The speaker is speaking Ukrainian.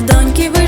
доньки